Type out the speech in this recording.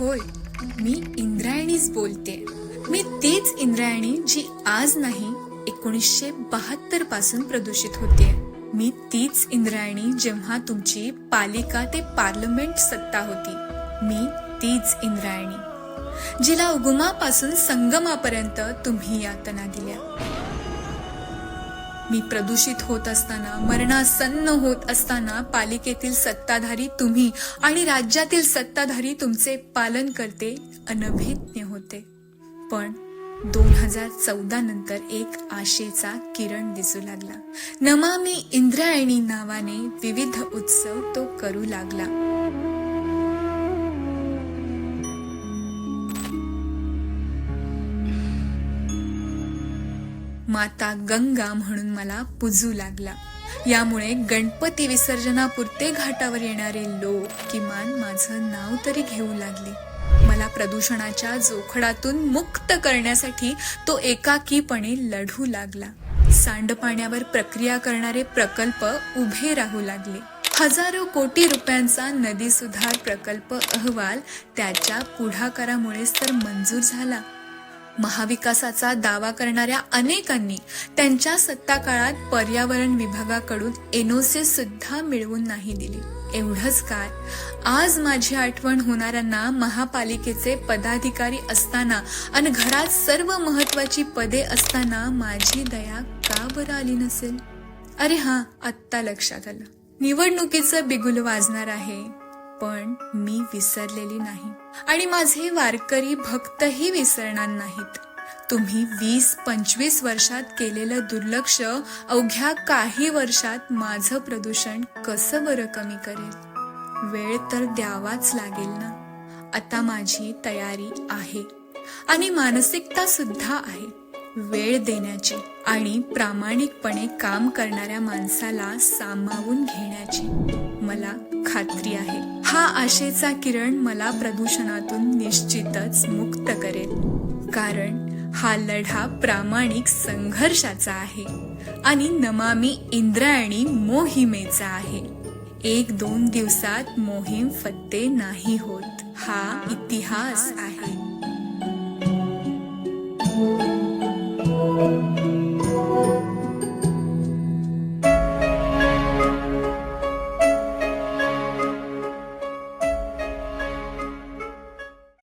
होय मी इंद्रायणीच बोलते. मी तीच इंद्रायणी जी आज नाही एकोणीसशे बहात्तरपासून प्रदूषित होते. मी तीच इंद्रायणी जेव्हा तुमची पालिका ते पार्लमेंट सत्ता होती. मी तीच इंद्रायणी जिला उगमापासून संगमापर्यंत तुम्ही यातना दिल्या. मी प्रदूषित होत असताना मरणासन्न होत असताना पालिकेतील सत्ताधारी तुम्ही आणि राज्यातील सत्ताधारी तुमचे पालन करते अनभिज्ञ होते. पण दोन हजार चौदा नंतर एक आशेचा किरण दिसू लागला. नमामी इंद्रायणी नावाने विविध उत्सव तो करू लागला. माता गंगा म्हणून मला पुजू लागला. यामुळे गणपती विसर्जनापुरते घाटावर येणारे लोक किमान माझं नाव तरी घेऊ लागले. मला प्रदूषणाच्या जोखडातून मुक्त करण्यासाठी तो एकाकीपणे लढू लागला. सांडपाण्यावर प्रक्रिया करणारे प्रकल्प उभे राहू लागले. हजारो कोटी रुपयांचा नदी सुधार प्रकल्प अहवाल त्याच्या पुढाकारामुळेच तर मंजूर झाला. महाविकासाचा दावा करणाऱ्या अनेकांनी त्यांच्या सत्ता काळात पर्यावरण विभागाकडून एनओसी सुद्धा मिळवून नाही दिली. एवढंच काय? आज माझी आठवण होणाऱ्यांना महापालिकेचे पदाधिकारी असताना आणि घरात सर्व महत्वाची पदे असताना माझी दया का बरं आली नसेल? अरे हा आत्ता लक्षात आलं. निवडणुकीचं बिगुल वाजणार आहे. पण मी विसरलेली नाही. आणि माझे वारकरी भक्तही विसरणार नाहीत. तुम्ही वीस पंचवीस वर्षात केलेलं दुर्लक्ष अवघ्या काही वर्षात माझं प्रदूषण कसं बरं कमी करेल? वेळ तर द्यावाच लागेल ना. आता माझी तयारी आहे. आणि मानसिकता सुद्धा आहे. वेळ देण्याची आणि प्रामाणिकपणे काम करणाऱ्या माणसाला सामावून घेण्याची मला खात्री आहे. हा आशेचा किरण मला प्रदूषणातून निश्चितच मुक्त करेल. कारण हा लढा प्रामाणिक संघर्षाचा आहे आणि नमामी इंद्रायणी मोहिमेचा आहे. एक दोन दिवसात मोहीम फत्ते नाही होत. हा इतिहास आहे. Thank you.